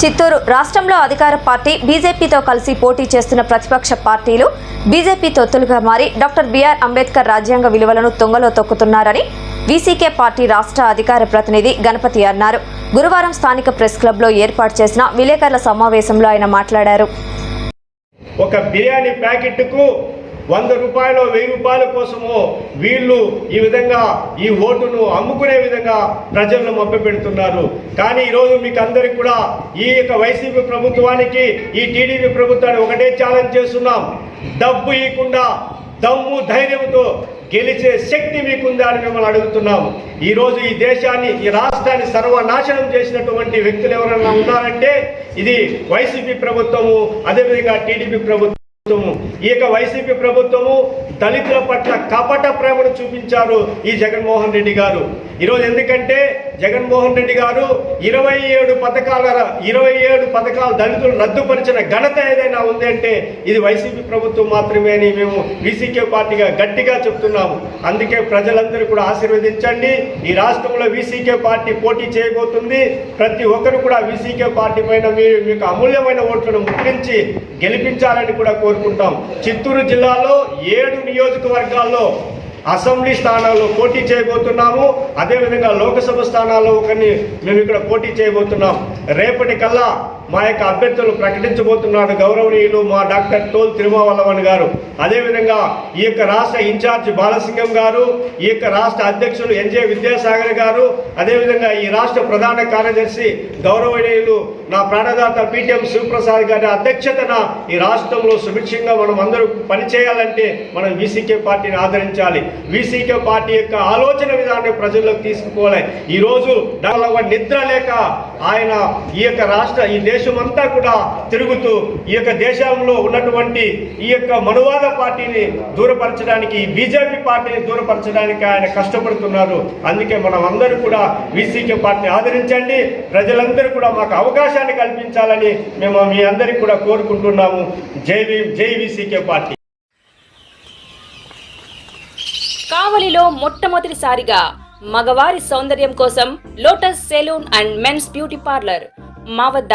చిత్తూరు రాష్ట్రంలో అధికార పార్టీ బీజేపీతో కలిసి పోటీ చేస్తున్న ప్రతిపక్ష పార్టీలు బీజేపీ తొత్తులుగా మారి డాక్టర్ బిఆర్ అంబేద్కర్ రాజ్యాంగ విలువలను తొంగలో తొక్కుతున్నారని వీసీకే పార్టీ రాష్ట్ర అధికార ప్రతినిధి గణపతి అన్నారు. గురువారం స్థానిక ప్రెస్ క్లబ్లో ఏర్పాటు చేసిన విలేకరుల సమావేశంలో ఆయన మాట్లాడారు. ఒక బిర్యానీ ప్యాకెట్కు వంద రూపాయలు వెయ్యి రూపాయల కోసమో వీళ్ళు ఈ విధంగా ఈ ఓటును అమ్ముకునే విధంగా ప్రజలను మభ్యపెడుతున్నారు కానీ ఈరోజు మీకు అందరికి కూడా ఈ యొక్క వైసీపీ ప్రభుత్వానికి ఈ టీడీపీ ప్రభుత్వానికి ఒకటే ఛాలెంజ్ చేస్తున్నాం. డబ్బు ఇవ్వకుండా దమ్ము ధైర్యంతో గెలిచే శక్తి మీకుందా అని మిమ్మల్ని అడుగుతున్నాం. ఈరోజు ఈ దేశాన్ని ఈ రాష్ట్రాన్ని సర్వనాశనం చేసినటువంటి వ్యక్తులు ఎవరైనా ఉన్నారంటే ఇది వైసీపీ ప్రభుత్వము అదేవిధంగా టీడీపీ ప్రభుత్వం. ప్రభుత్వము. ఈ యొక్క వైసీపీ ప్రభుత్వము దళితుల పట్ల కపట ప్రేమను చూపించారు ఈ జగన్మోహన్ రెడ్డి గారు. ఈరోజు ఎందుకంటే జగన్మోహన్ రెడ్డి గారు ఇరవై ఏడు పథకాల ఇరవై ఏడు పథకాలు దళితులు రద్దుపరిచిన ఘనత ఏదైనా ఉంది అంటే ఇది వైసీపీ ప్రభుత్వం మాత్రమే అని మేము వీసీకే పార్టీగా గట్టిగా చెప్తున్నాము. అందుకే ప్రజలందరూ కూడా ఆశీర్వదించండి. ఈ రాష్ట్రంలో వీసీకే పార్టీ పోటీ చేయబోతుంది. ప్రతి ఒక్కరు కూడా వీసీకే పార్టీ పైన మీరు మీకు అమూల్యమైన ఓట్లను ముద్రించి గెలిపించాలని కూడా కోరుకుంటాం. చిత్తూరు జిల్లాలో ఏడు నియోజకవర్గాల్లో అసెంబ్లీ స్థానాల్లో పోటీ చేయబోతున్నాము. అదేవిధంగా లోకసభ స్థానాల్లో ఒకరిని మేము ఇక్కడ పోటీ చేయబోతున్నాం. రేపటి కల్లా మా యొక్క అభ్యర్థులు ప్రకటించబోతున్నాడు గౌరవనీయులు మా డాక్టర్ టోల్ తిరుమావల్లవన్ గారు. అదేవిధంగా ఈ యొక్క రాష్ట్ర ఇన్ఛార్జ్ బాలసింగం గారు ఈ యొక్క రాష్ట్ర అధ్యక్షులు ఎన్జే విద్యాసాగర్ గారు అదేవిధంగా ఈ రాష్ట్ర ప్రధాన కార్యదర్శి గౌరవనీయులు నా ప్రాణదాత పిటిఎం శివప్రసాద్ గారి అధ్యక్షతన ఈ రాష్ట్రంలో సుభిక్షంగా మనం అందరూ పనిచేయాలంటే మనం వీసీకే పార్టీని ఆదరించాలి. వీసీకే పార్టీ యొక్క ఆలోచన విధానాన్ని ప్రజల్లోకి తీసుకుపోవాలి. ఈ రోజు నిద్ర లేక ఆయన ఈ యొక్క రాష్ట్ర ఈ దేశమంతా కూడా తిరుగుతూ ఈ యొక్క దేశంలో ఉన్నటువంటి ఈ యొక్క మనువాద పార్టీని దూరపరచడానికి బీజేపీ పార్టీని దూరపరచడానికి ఆయన కష్టపడుతున్నారు. అందుకే మనం అందరూ కూడా వీసీకే పార్టీని ఆదరించండి. ప్రజలందరూ కూడా మాకు అవకాశాన్ని కల్పించాలని మేము మీ అందరికీ కూడా కోరుకుంటున్నాము. జై జై వీసీకే పార్టీ. కావలిలో మొట్టమొదటిసారిగా మగవారి సౌందర్యం కోసం Lotus salon and men's beauty parlour మా వద్ద